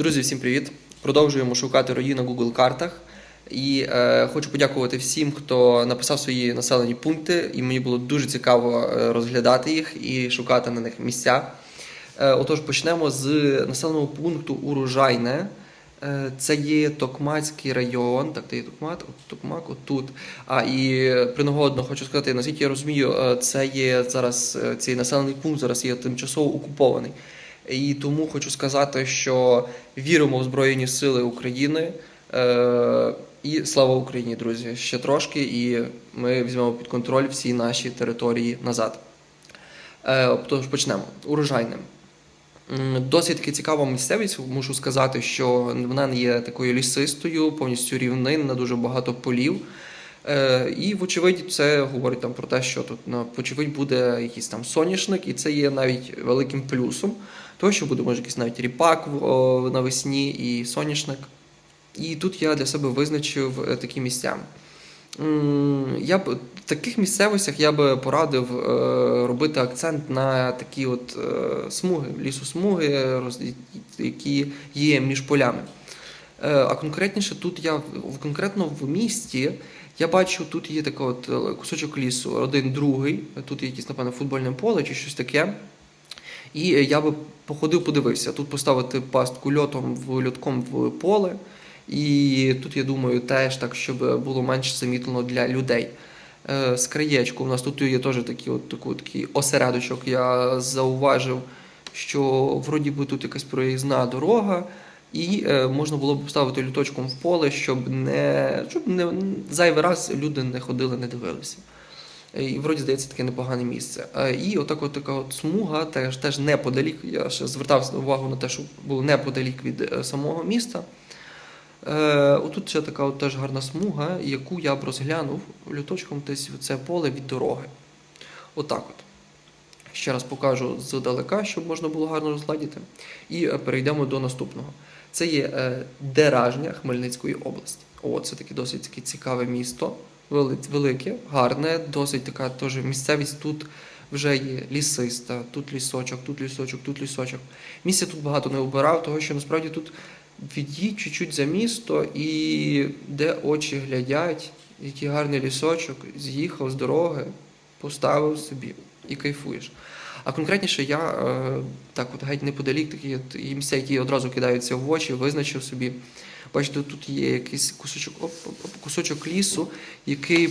Друзі, всім привіт! Продовжуємо шукати рої на Google картах. І е, хочу подякувати всім, хто написав свої населені пункти, і мені було дуже цікаво е, розглядати їх і шукати на них місця. Е, отож, почнемо з населеного пункту Урожайне. Е, Це є Токмацький район. Так, де є Токмат, от Токмак, отут. А і принагодно хочу сказати, наскільки я розумію, е, це є зараз цей населений пункт зараз є тимчасово окупований. І тому хочу сказати, що віримо в Збройні Сили України. Е, і слава Україні, друзі! Ще трошки, і ми візьмемо під контроль всі наші території назад. Е, тож почнемо. Урожайне. М, Досить цікава місцевість, мушу сказати, що вона не є такою лісистою, повністю рівнинна, дуже багато полів. Е, і, вочевидь, це говорить там про те, що тут на вочевидь буде якийсь там соняшник, і це є навіть великим плюсом, того, що буде може якийсь навіть ріпак навесні і соняшник. І тут я для себе визначив е, такі місця. Я б в таких місцевостях я би порадив е, робити акцент на такі от е, смуги, лісосмуги, які є між полями. А конкретніше тут я в конкретно в місті я бачу, тут є такий от кусочок лісу, один другий. Тут є якесь, напевно, футбольне поле чи щось таке. І е, я би походив, подивився. Тут поставити пастку льотом в льотком в поле. І тут, я думаю, теж так, щоб було менш замітлено для людей. Е, З краєчку у нас тут є теж такий, от, такий, такий осередочок. Я зауважив, що вроді би тут якась проїзна дорога, і е, можна було б поставити люточком в поле, щоб не щоб не зайвий раз люди не ходили, не дивилися. Е, І вроді здається таке непогане місце. Е, І отак от така от смуга, теж, теж неподалік. Я ще звертав увагу на те, що було неподалік від е, самого міста. Отут ще така от теж гарна смуга, яку я б розглянув люточком десь в це поле від дороги. Отак от. Ще раз покажу здалека, щоб можна було гарно розгладіти. І перейдемо до наступного. Це є Деражня Хмельницької області. О, це таке досить цікаве місто, велике, гарне, досить така теж місцевість тут вже є лісиста, тут лісочок, тут лісочок, тут лісочок. Місця тут багато не обирав, тому що насправді тут від'їдь чуть-чуть за місто і де очі глядять, який гарний лісочок, з'їхав з дороги, поставив собі і кайфуєш. А конкретніше я е, так от геть неподалік такі от, і місця, які одразу кидаються в очі, визначив собі. Бачите, тут є якийсь кусочок, оп, кусочок лісу, який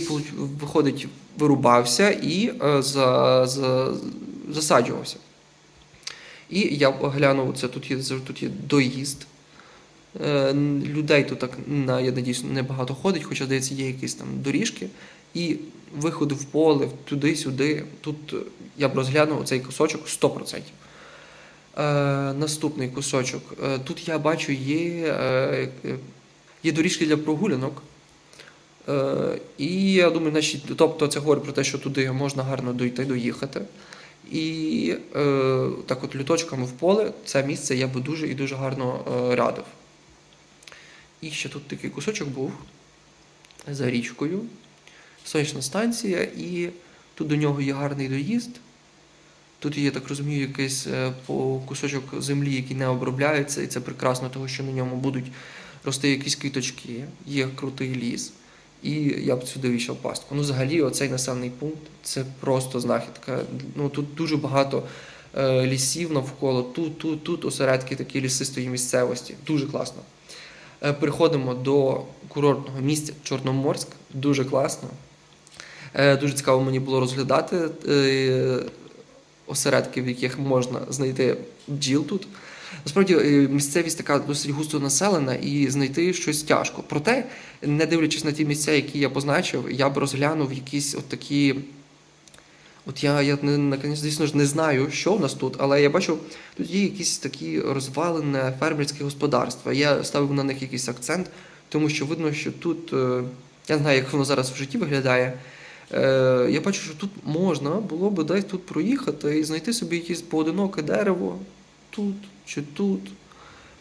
виходить, вирубався і е, за, за, засаджувався. І я глянув, це тут є, тут є доїзд. Е, Людей тут так, на, я надіюсь, небагато ходить, хоча, здається, є якісь там доріжки. І виходи в поле, туди-сюди. Тут е, я б розглянув цей кусочок 100%. Е, наступний кусочок. Е, тут я бачу, є, е, є доріжки для прогулянок. І я думаю, значить, тобто це говорить про те, що туди можна гарно дойти, доїхати. І так от люточками в поле це місце я би дуже і дуже гарно радив. І ще тут такий кусочок був за річкою, сонячна станція, і тут до нього є гарний доїзд. Тут є, я так розумію, якийсь е, по кусочок землі, який не обробляється, і це прекрасно, тому що на ньому будуть рости якісь квіточки, є крутий ліс. І я б сюди війшов пастку. Ну, взагалі, оцей населений пункт це просто знахідка. Ну тут дуже багато е, лісів навколо. Тут, тут, тут осередки такі лісистої місцевості. Дуже класно. Е, переходимо до курортного місця Чорноморськ. Дуже класно. Е, дуже цікаво мені було розглядати е, осередки, в яких можна знайти бджіл тут. Насправді е, місцевість така досить густо населена і знайти щось тяжко. Проте, не дивлячись на ті місця, які я позначив, я б розглянув якісь от такі. От я, я звісно ж, не знаю, що в нас тут, але я бачу, тут є якісь такі розвалене фермерське господарства. Я ставив на них якийсь акцент, тому що видно, що тут, е, я не знаю, як воно зараз в житті виглядає. Е, Я бачу, що тут можна було би десь тут проїхати і знайти собі якесь поодиноке дерево тут чи тут,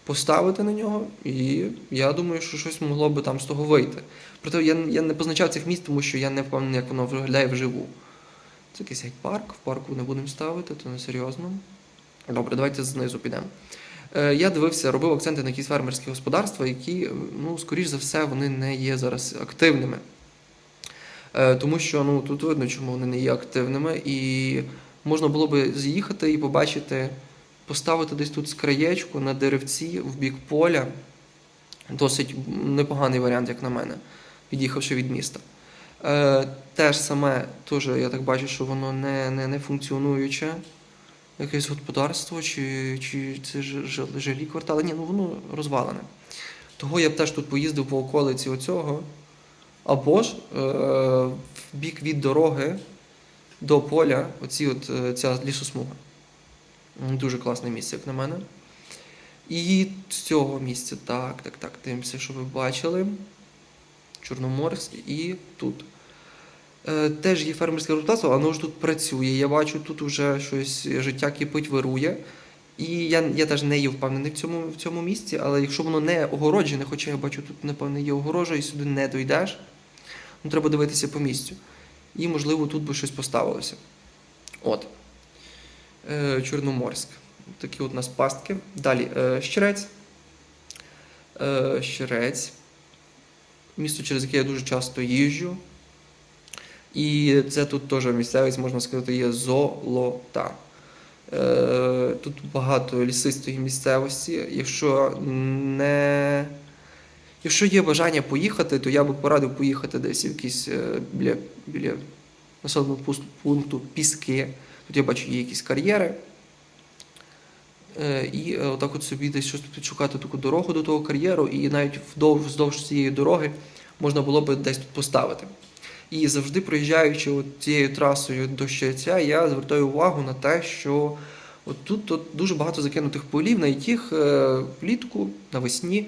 поставити на нього, і я думаю, що щось могло би там з того вийти. Проте я, я не позначав цих місць, тому що я не впевнений, як воно виглядає вживу. Це якийсь парк, в парку не будемо ставити, то не серйозно. Добре, давайте знизу підемо. Е, Я дивився, робив акценти на якісь фермерські господарства, які, ну, скоріш за все, вони не є зараз активними. Е, Тому що ну, тут видно, чому вони не є активними, і можна було би з'їхати і побачити, поставити десь тут скраєчку на деревці в бік поля. Досить непоганий варіант, як на мене, від'їхавши від міста. Е, те ж саме, теж я так бачу, що воно не, не, не функціонуюче. Якесь господарство, чи, чи це жилі квартали. Ні, ну воно розвалене. Того я б теж тут поїздив по околиці оцього. Або ж е, в бік від дороги до поля, оці от, е, ця лісосмуга. Дуже класне місце, як на мене. І з цього місця, так, так, так, дивимося, що ви бачили. Чорноморськ і тут. Е, теж є фермерське господарство, воно ж тут працює. Я бачу, тут вже щось життя кипить, вирує. І я, я теж не є впевнений в цьому, в цьому місці, але якщо воно не огороджене, хоча я бачу, тут, напевно, є огорожа, і сюди не дойдеш, ну треба дивитися по місцю. І, можливо, тут би щось поставилося. От. Е, Чорноморськ. Такі от у нас пастки. Далі е, Щерець. Е, Щерець. Місто, через яке я дуже часто їжджу. І це тут теж місцевість, можна сказати, є золота. Е, Тут багато лісистої місцевості. Якщо не. Якщо є бажання поїхати, то я би порадив поїхати десь в якісь е, біля, біля населеного пункту Піски. Тут я бачу, є якісь кар'єри. Е, І е, отак от собі десь щось підшукати таку дорогу до того кар'єру, і навіть вдовж вздовж цієї дороги можна було би десь тут поставити. І завжди проїжджаючи от цією трасою до Щеця, я звертаю увагу на те, що от тут от дуже багато закинутих полів, на яких влітку, навесні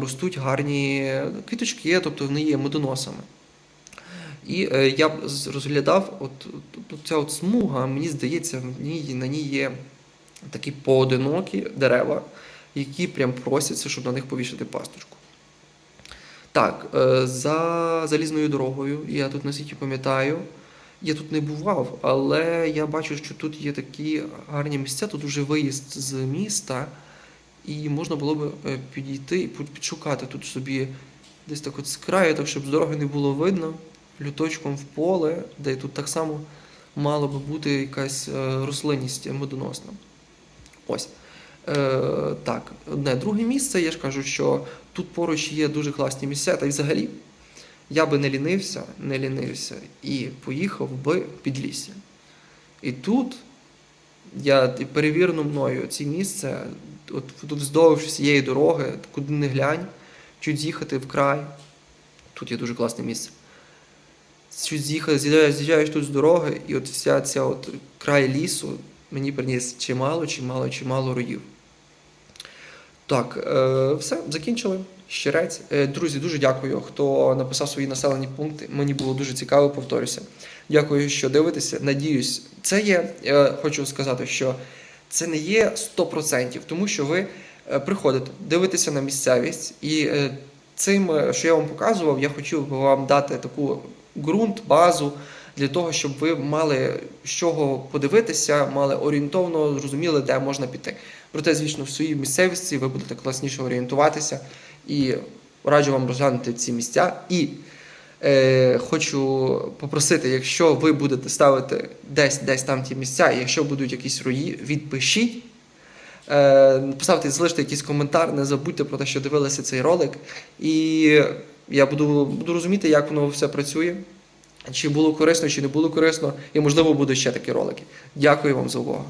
ростуть гарні квіточки, тобто вони є медоносами. І е, я розглядав, от, от ця от смуга, мені здається, в ній, на ній є такі поодинокі дерева, які прям просяться, щоб на них повішати пасточку. Так, е, за залізною дорогою, я тут наскільки пам'ятаю, я тут не бував, але я бачу, що тут є такі гарні місця, тут вже виїзд з міста, і можна було б е, підійти і підшукати тут собі десь так от з краю, так щоб з дороги не було видно, люточком в поле, де тут так само мала би бути якась е, рослинність медоносна. Ось. Е, так, одне друге місце, я ж кажу, що тут поруч є дуже класні місця, та й взагалі я би не лінився, не лінився і поїхав би під лісся. І тут я і мною ці місце, от тут вздовж всієї дороги, куди не глянь, чуть з'їхати в край. Тут є дуже класне місце. Чуть з'їхати, з'їжджаєш, тут з дороги, і от вся ця от край лісу мені приніс чимало, чимало, чимало роїв. Так, е, все, закінчили. Щерець. Е, друзі, дуже дякую, хто написав свої населені пункти. Мені було дуже цікаво, повторюся. Дякую, що дивитеся. Надіюсь, це є. е, хочу сказати, що це не є 100%, тому що ви е, приходите, дивитеся на місцевість, і е, цим, е, що я вам показував, я би вам дати таку ґрунт, базу для того, щоб ви мали з чого подивитися, мали орієнтовно зрозуміли, де можна піти. Проте, звісно, в своїй місцевості ви будете класніше орієнтуватися і раджу вам розглянути ці місця. І хочу попросити, якщо ви будете ставити десь десь там ті місця, якщо будуть якісь рої, відпишіть. Е, поставте, залиште якийсь коментар, не забудьте про те, що дивилися цей ролик. І я буду, буду розуміти, як воно все працює, чи було корисно, чи не було корисно, і можливо будуть ще такі ролики. Дякую вам за увагу.